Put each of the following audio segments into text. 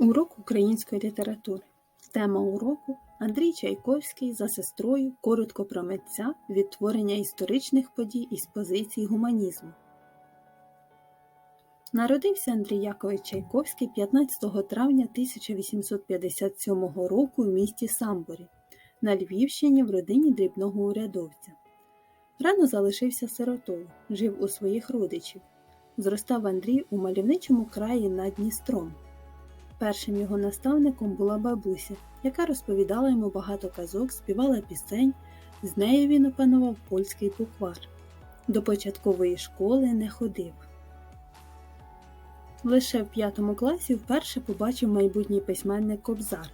Урок української літератури. Тема уроку Андрій Чайковський за сестрою коротко про митця відтворення історичних подій із позицій гуманізму. Народився Андрій Якович Чайковський 15 травня 1857 року в місті Самборі на Львівщині в родині дрібного урядовця. Рано залишився сиротою, жив у своїх родичів. Зростав Андрій у мальовничому краї над Дністром. Першим його наставником була бабуся, яка розповідала йому багато казок, співала пісень, з нею він опанував польський буквар. До початкової школи не ходив. Лише в п'ятому класі вперше побачив майбутній письменник Кобзар.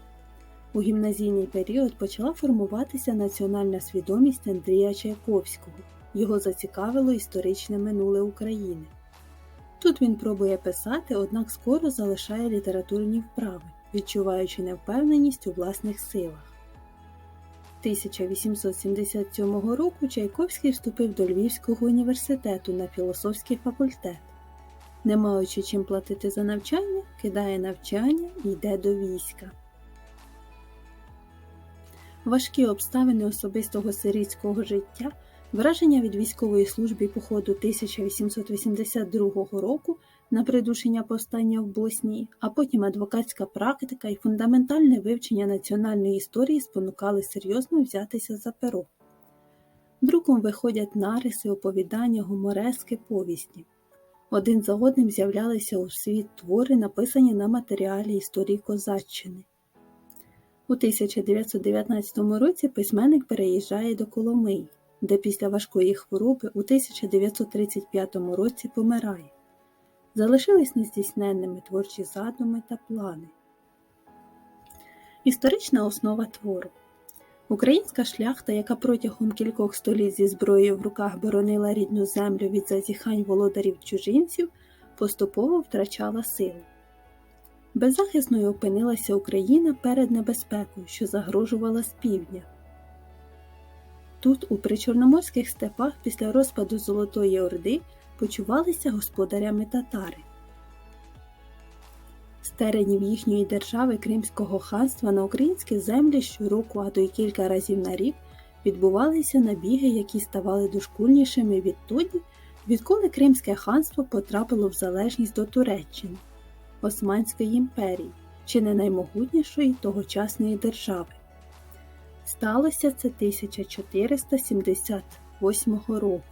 У гімназійний період почала формуватися національна свідомість Андрія Чайковського. Його зацікавило історичне минуле України. Тут він пробує писати, однак скоро залишає літературні вправи, відчуваючи невпевненість у власних силах. 1877 року Чайковський вступив до Львівського університету на філософський факультет. Не маючи чим платити за навчання, кидає навчання і йде до війська. Важкі обставини особистого сирійського життя Враження від військової служби походу 1882 року на придушення повстання в Боснії, а потім адвокатська практика і фундаментальне вивчення національної історії спонукали серйозно взятися за перо. Друком виходять нариси, оповідання, гуморески, повісті. Один за одним з'являлися у світ твори, написані на матеріалі історії Козаччини. У 1919 році письменник переїжджає до Коломиї де після важкої хвороби у 1935 році помирає. Залишились нездійсненними творчі задуми та плани. Історична основа твору. Українська шляхта, яка протягом кількох століть зі зброєю в руках боронила рідну землю від зазіхань володарів чужинців, поступово втрачала силу. Беззахисною опинилася Україна перед небезпекою, що загрожувала з півдня. Тут, у причорноморських степах, після розпаду Золотої Орди почувалися господарями татари. З теренів їхньої держави Кримського ханства на українські землі щороку, а то й кілька разів на рік відбувалися набіги, які ставали дошкульнішими відтоді, відколи Кримське ханство потрапило в залежність до Туреччини, Османської імперії, чи не наймогутнішої тогочасної держави. Сталося це 1478 року.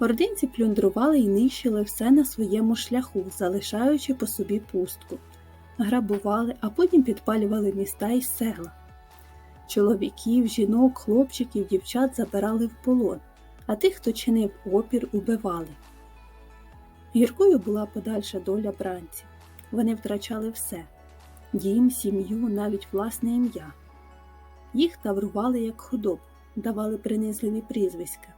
Ординці плюндрували і нищили все на своєму шляху, залишаючи по собі пустку, грабували, а потім підпалювали міста і села. Чоловіків, жінок, хлопчиків, дівчат забирали в полон, а тих, хто чинив опір, убивали. Гіркою була подальша доля бранців. Вони втрачали все дім, сім'ю, навіть власне ім'я. Їх таврували як худобу, давали принизливі прізвиська,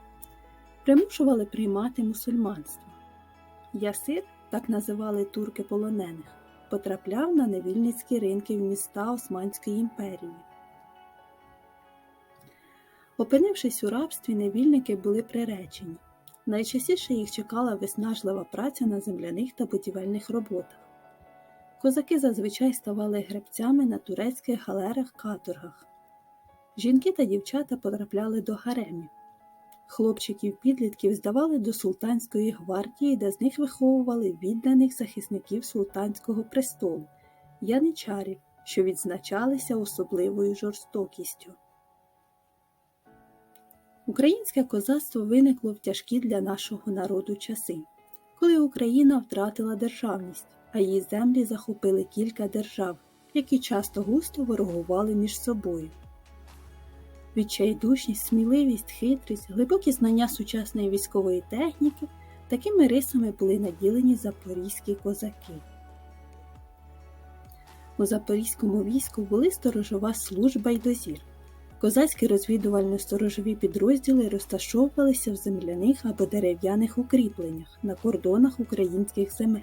примушували приймати мусульманство. Ясир, так називали турки полонених, потрапляв на невільницькі ринки в міста Османської імперії. Опинившись у рабстві, невільники були приречені. Найчастіше їх чекала виснажлива праця на земляних та будівельних роботах. Козаки зазвичай ставали гребцями на турецьких галерах каторгах. Жінки та дівчата потрапляли до гаремів. Хлопчиків-підлітків здавали до султанської гвардії, де з них виховували відданих захисників султанського престолу, яничарів, що відзначалися особливою жорстокістю. Українське козацтво виникло в тяжкі для нашого народу часи, коли Україна втратила державність а її землі захопили кілька держав, які часто густо ворогували між собою. Відчайдушність, сміливість, хитрість, глибокі знання сучасної військової техніки такими рисами були наділені запорізькі козаки. У запорізькому війську були сторожова служба й дозір. Козацькі розвідувально-сторожові підрозділи розташовувалися в земляних або дерев'яних укріпленнях на кордонах українських земель.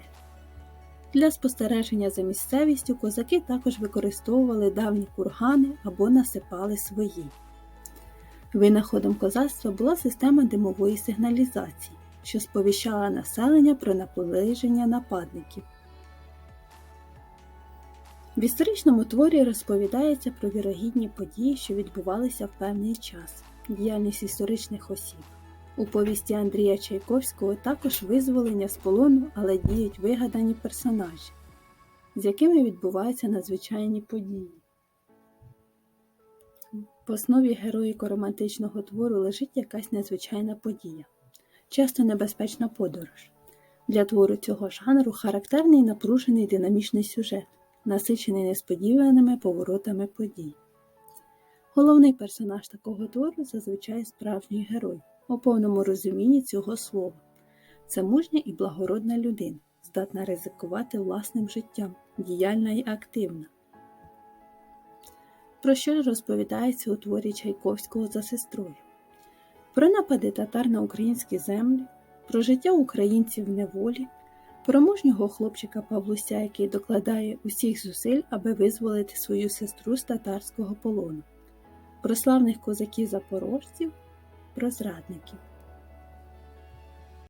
Для спостереження за місцевістю козаки також використовували давні кургани або насипали свої. Винаходом козацтва була система димової сигналізації, що сповіщала населення про наближення нападників. В історичному творі розповідається про вірогідні події, що відбувалися в певний час, діяльність історичних осіб. У повісті Андрія Чайковського також визволення з полону, але діють вигадані персонажі, з якими відбуваються надзвичайні події. В основі героїко-романтичного твору лежить якась незвичайна подія, часто небезпечна подорож. Для твору цього жанру характерний напружений динамічний сюжет, насичений несподіваними поворотами подій. Головний персонаж такого твору зазвичай справжній герой, у повному розумінні цього слова. Це мужня і благородна людина, здатна ризикувати власним життям, діяльна і активна. Про що розповідається у творі Чайковського за сестрою? Про напади татар на українські землі, про життя українців в неволі, про мужнього хлопчика Павлуся, який докладає усіх зусиль, аби визволити свою сестру з татарського полону, про славних козаків-запорожців, про зрадників.